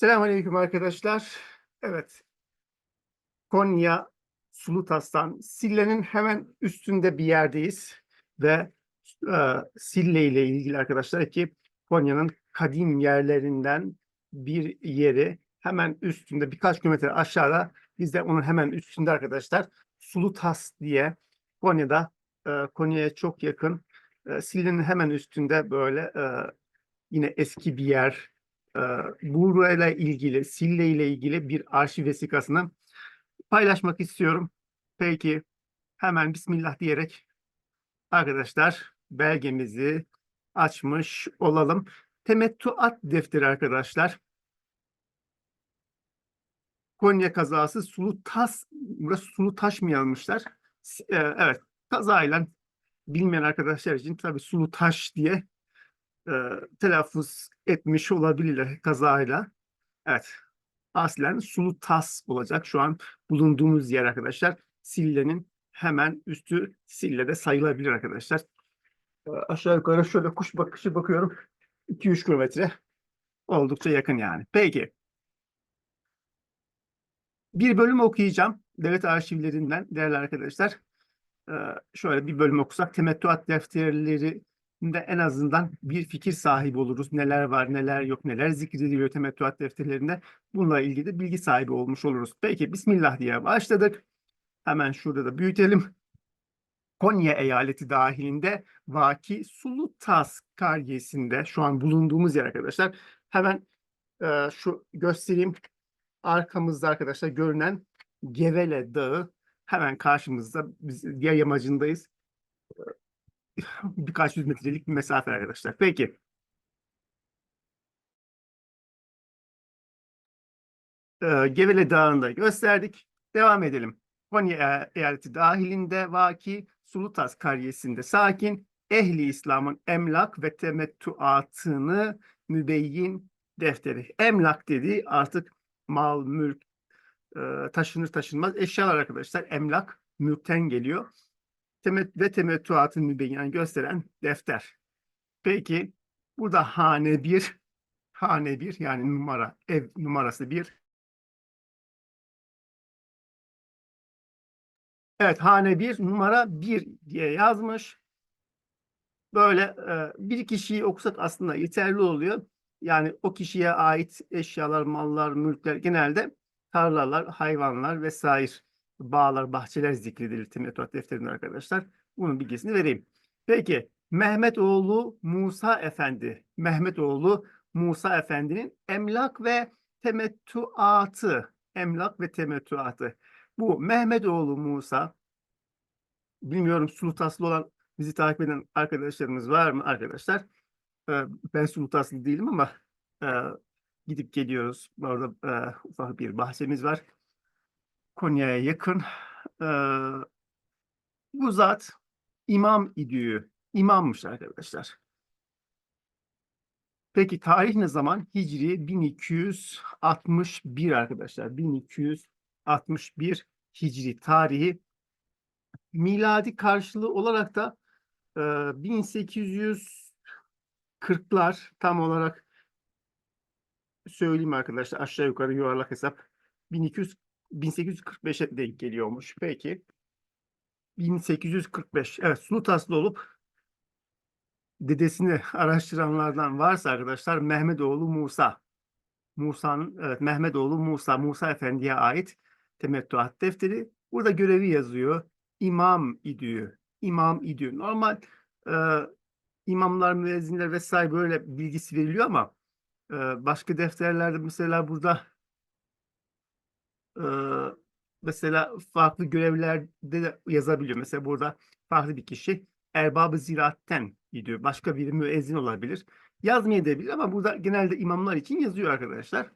Selamünaleyküm arkadaşlar. Evet, Konya Sulutas'tan Sille'nin hemen üstünde bir yerdeyiz ve e, Sille ile ilgili arkadaşlar ki Konya'nın kadim yerlerinden bir yeri hemen üstünde birkaç kilometre aşağıda. Biz de onun hemen üstünde arkadaşlar. Sulutas diye Konya'da e, Konya'ya çok yakın e, Sille'nin hemen üstünde böyle e, yine eski bir yer burayla ilgili, Sille ile ilgili bir arşiv vesikasını paylaşmak istiyorum. Peki hemen Bismillah diyerek arkadaşlar belgemizi açmış olalım. Temettuat defteri arkadaşlar. Konya kazası Sulu Tas, burası Sulu Taş mı yazmışlar? E, evet, kazayla bilmeyen arkadaşlar için tabii Sulu Taş diye e, telaffuz etmiş olabilirler kazayla. Evet. Aslen Sulu Tas olacak. Şu an bulunduğumuz yer arkadaşlar. Sille'nin hemen üstü Sille'de sayılabilir arkadaşlar. E, aşağı yukarı şöyle kuş bakışı bakıyorum. 2-3 kilometre. Oldukça yakın yani. Peki. Bir bölüm okuyacağım. Devlet arşivlerinden değerli arkadaşlar. Ee, şöyle bir bölüm okusak temettüat defterlerinde en azından bir fikir sahibi oluruz. Neler var, neler yok, neler zikrediliyor temettüat defterlerinde. Bununla ilgili de bilgi sahibi olmuş oluruz. Peki Bismillah diye başladık. Hemen şurada da büyütelim. Konya eyaleti dahilinde Vaki Sulutas karyesinde şu an bulunduğumuz yer arkadaşlar. Hemen e, şu göstereyim. Arkamızda arkadaşlar görünen Gevele Dağı hemen karşımızda biz yamacındayız. Birkaç yüz metrelik bir mesafe arkadaşlar. Peki. Ee, Gevele Dağı'nda gösterdik. Devam edelim. Konya e- eyaleti dahilinde vaki Sulutas karyesinde sakin ehli İslam'ın emlak ve temettuatını mübeyyin defteri. Emlak dediği artık mal, mülk, e, taşınır taşınmaz eşyalar arkadaşlar. Emlak mülkten geliyor. Temet ve temettuatın mübeyyen gösteren defter. Peki burada hane bir, hane bir yani numara, ev numarası bir. Evet hane bir numara bir diye yazmış. Böyle e, bir kişiyi okusak aslında yeterli oluyor. Yani o kişiye ait eşyalar, mallar, mülkler genelde tarlalar, hayvanlar vesaire bağlar, bahçeler zikredilir temettüat defterinde arkadaşlar. Bunun bilgisini vereyim. Peki Mehmet oğlu Musa Efendi. Mehmet oğlu Musa Efendi'nin emlak ve temettuatı. Emlak ve temettuatı. Bu Mehmet oğlu Musa bilmiyorum Sulutaslı olan bizi takip eden arkadaşlarımız var mı arkadaşlar? Ee, Ben Sulutaslı değilim ama e, gidip geliyoruz. Orada e, ufak bir bahçemiz var. Konya'ya yakın. Ee, bu zat imam idüğü. imammış arkadaşlar. Peki tarih ne zaman? Hicri 1261 arkadaşlar. 1261 Hicri tarihi. Miladi karşılığı olarak da e, 1840'lar tam olarak söyleyeyim arkadaşlar aşağı yukarı yuvarlak hesap 1200 1845'e denk geliyormuş. Peki 1845 evet Sulutaslı olup dedesini araştıranlardan varsa arkadaşlar Mehmetoğlu Musa. Musa'nın evet Mehmetoğlu Musa Musa Efendi'ye ait temettuat defteri. Burada görevi yazıyor. İmam idüğü. İmam idüğü. Normal e, imamlar, müezzinler vesaire böyle bilgisi veriliyor ama e, başka defterlerde mesela burada mesela farklı görevlerde de yazabiliyor. Mesela burada farklı bir kişi erbabı ziraatten gidiyor. Başka biri müezzin olabilir. Yazmayabilir ama burada genelde imamlar için yazıyor arkadaşlar.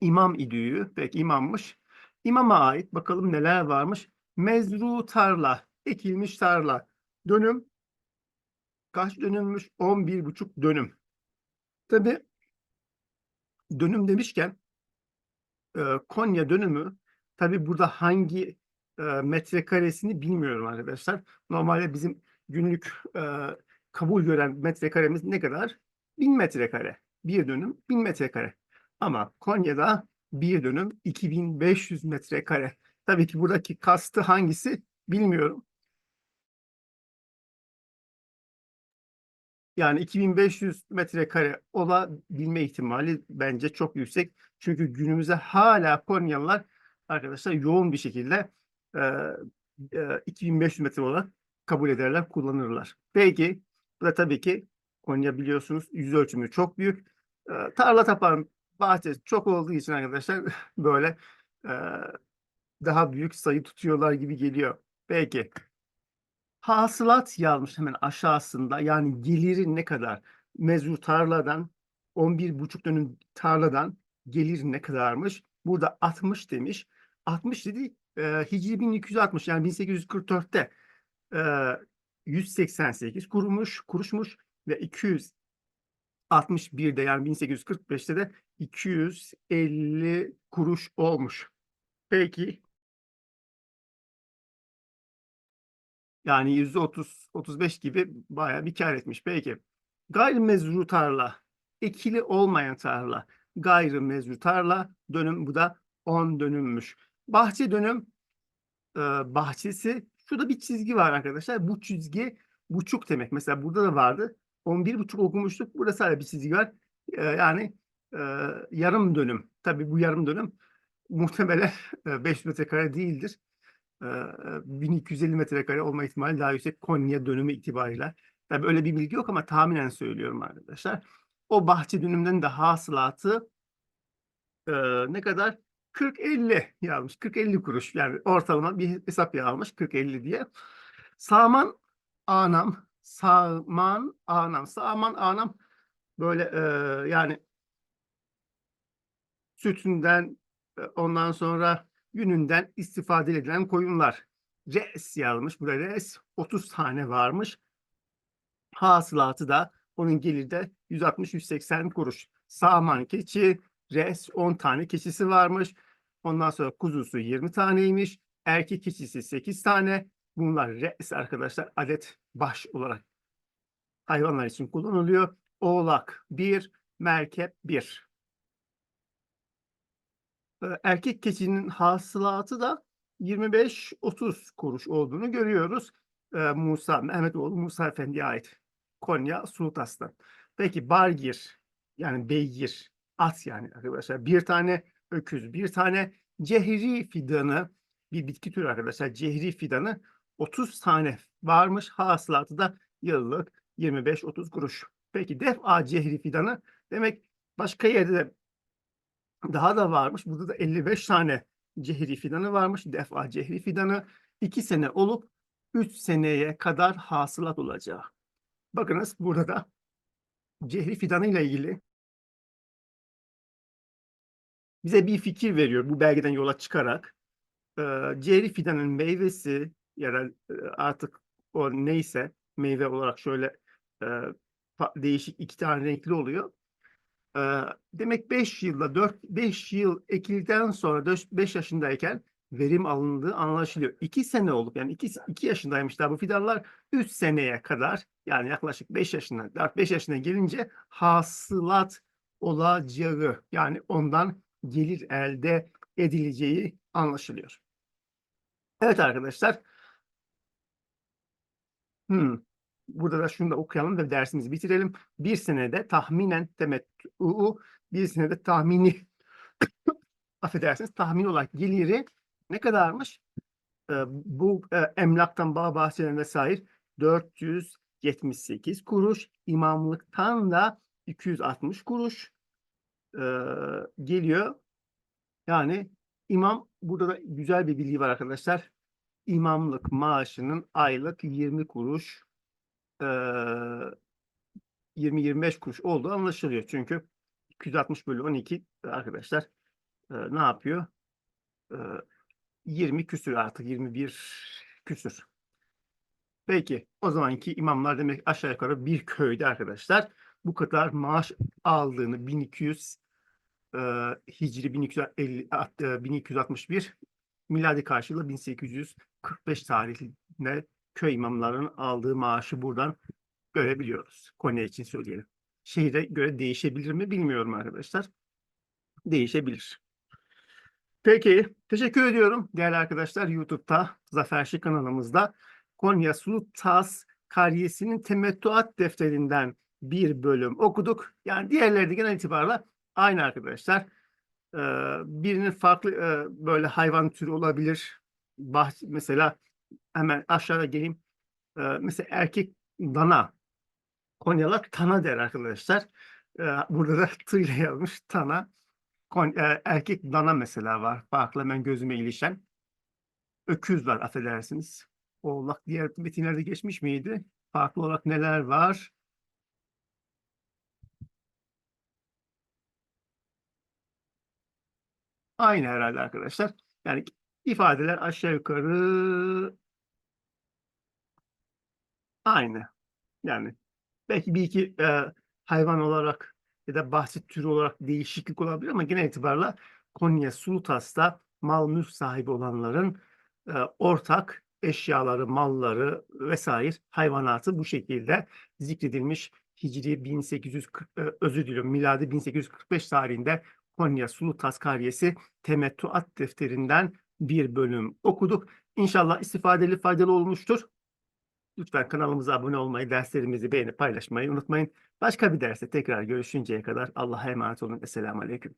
İmam idüğü. Peki imammış. İmama ait bakalım neler varmış. Mezru tarla. Ekilmiş tarla. Dönüm. Kaç dönümmüş? 11,5 dönüm. Tabi dönüm demişken Konya dönümü tabi burada hangi e, metrekaresini bilmiyorum arkadaşlar. Normalde bizim günlük e, kabul gören metrekaremiz ne kadar? 1000 metrekare. Bir dönüm 1000 metrekare. Ama Konya'da bir dönüm 2500 metrekare. Tabii ki buradaki kastı hangisi bilmiyorum. Yani 2500 metrekare olabilme ihtimali bence çok yüksek. Çünkü günümüzde hala Konyalılar arkadaşlar yoğun bir şekilde e, e, 2500 metre olarak kabul ederler, kullanırlar. Peki, bu da tabii ki Konya biliyorsunuz yüz ölçümü çok büyük. E, tarla tapan bahçe çok olduğu için arkadaşlar böyle e, daha büyük sayı tutuyorlar gibi geliyor. Peki. Hasılat yazmış hemen aşağısında. Yani geliri ne kadar? Mezur tarladan 11,5 dönüm tarladan gelir ne kadarmış? Burada 60 demiş. 60 dedi e, Hicri 1260 yani 1844'te e, 188 kurumuş, kuruşmuş ve 261'de yani 1845'te de 250 kuruş olmuş. Peki Yani yüzde otuz, otuz beş gibi bayağı bir kar etmiş. Peki. Gayrimezru tarla, ekili olmayan tarla, gayrimezru tarla dönüm bu da 10 dönümmüş. Bahçe dönüm e, bahçesi şurada bir çizgi var arkadaşlar. Bu çizgi buçuk demek. Mesela burada da vardı. 11 buçuk okumuştuk. Burada sadece bir çizgi var. E, yani e, yarım dönüm. Tabii bu yarım dönüm muhtemelen e, 5 metrekare değildir. 1250 metrekare olma ihtimali daha yüksek Konya dönümü itibariyle. Tabii öyle bir bilgi yok ama tahminen söylüyorum arkadaşlar. O bahçe dönümünün de hasılatı e, ne kadar? 40-50 yazmış. 40-50 kuruş. Yani ortalama bir hesap yazmış 40-50 diye. Saman anam. Saman anam. Saman anam böyle e, yani sütünden ondan sonra yününden istifade edilen koyunlar. Res yazmış. Burada res 30 tane varmış. Hasılatı da onun geliri de 160-180 kuruş. Sağman keçi, res 10 tane keçisi varmış. Ondan sonra kuzusu 20 taneymiş. Erkek keçisi 8 tane. Bunlar res arkadaşlar adet baş olarak hayvanlar için kullanılıyor. Oğlak 1, merkep 1. Ee, erkek keçinin hasılatı da 25-30 kuruş olduğunu görüyoruz. Ee, Musa, Mehmetoğlu Musa Efendi'ye ait. Konya Sultas'tan. Peki bargir yani beygir, at yani arkadaşlar. Bir tane öküz, bir tane cehri fidanı, bir bitki türü arkadaşlar. Cehri fidanı 30 tane varmış. Hasılatı da yıllık 25-30 kuruş. Peki defa cehri fidanı demek başka yerde de daha da varmış. Burada da 55 tane cehri fidanı varmış. Defa cehri fidanı 2 sene olup 3 seneye kadar hasılat olacağı. Bakınız burada da cehri fidanı ile ilgili bize bir fikir veriyor bu belgeden yola çıkarak. Ee, cehri fidanın meyvesi ya da e, artık o neyse meyve olarak şöyle e, değişik iki tane renkli oluyor. Demek 5 yılda 4 5 yıl ekildikten sonra 5 yaşındayken verim alındığı anlaşılıyor. 2 sene olup yani 2 2 yaşındaymışlar bu fidanlar 3 seneye kadar yani yaklaşık 5 yaşına 4-5 yaşına gelince hasılat olacağı yani ondan gelir elde edileceği anlaşılıyor. Evet arkadaşlar. Hmm. Burada da şunu da okuyalım ve dersimizi bitirelim. Bir senede tahminen temettü'u, bir senede tahmini affedersiniz tahmin olarak geliri ne kadarmış? Ee, bu e, emlaktan bağ bahçelerine vesaire 478 kuruş, imamlıktan da 260 kuruş e, geliyor. Yani imam burada da güzel bir bilgi var arkadaşlar. İmamlık maaşının aylık 20 kuruş 20-25 kuruş olduğu anlaşılıyor. Çünkü 260 bölü 12 arkadaşlar ne yapıyor? 20 küsür artık 21 küsür. Peki o zamanki imamlar demek aşağı yukarı bir köyde arkadaşlar bu kadar maaş aldığını 1200 e, Hicri 1250, 1261 miladi karşılığı 1845 tarihinde köy imamlarının aldığı maaşı buradan görebiliyoruz. Konya için söyleyelim. Şehire göre değişebilir mi bilmiyorum arkadaşlar. değişebilir. Peki, teşekkür ediyorum değerli arkadaşlar. YouTube'da Zafer Şık kanalımızda Konya Sultas Karyesi'nin temettüat defterinden bir bölüm okuduk. Yani diğerleri de genel itibarla aynı arkadaşlar. Ee, birinin farklı e, böyle hayvan türü olabilir. Bah, mesela hemen aşağıda geleyim. Ee, mesela erkek dana. Konyalar tana der arkadaşlar. Ee, burada da tığla yazmış tana. E, erkek dana mesela var. Farklı hemen gözüme ilişen. Öküz var affedersiniz. Oğlak diğer metinlerde geçmiş miydi? Farklı olarak neler var? Aynı herhalde arkadaşlar. Yani ifadeler aşağı yukarı aynı. Yani belki bir iki e, hayvan olarak ya da bahçe türü olarak değişiklik olabilir ama genel itibarla Konya Sulutas'ta mal mülk sahibi olanların e, ortak eşyaları, malları vesaire hayvanatı bu şekilde zikredilmiş. Hicri 1840 e, özür diliyorum miladi 1845 tarihinde Konya Sulutas Karyesi Temettuat defterinden bir bölüm okuduk. İnşallah istifadeli faydalı olmuştur. Lütfen kanalımıza abone olmayı, derslerimizi beğenip paylaşmayı unutmayın. Başka bir derste tekrar görüşünceye kadar Allah'a emanet olun. Esselamu Aleyküm.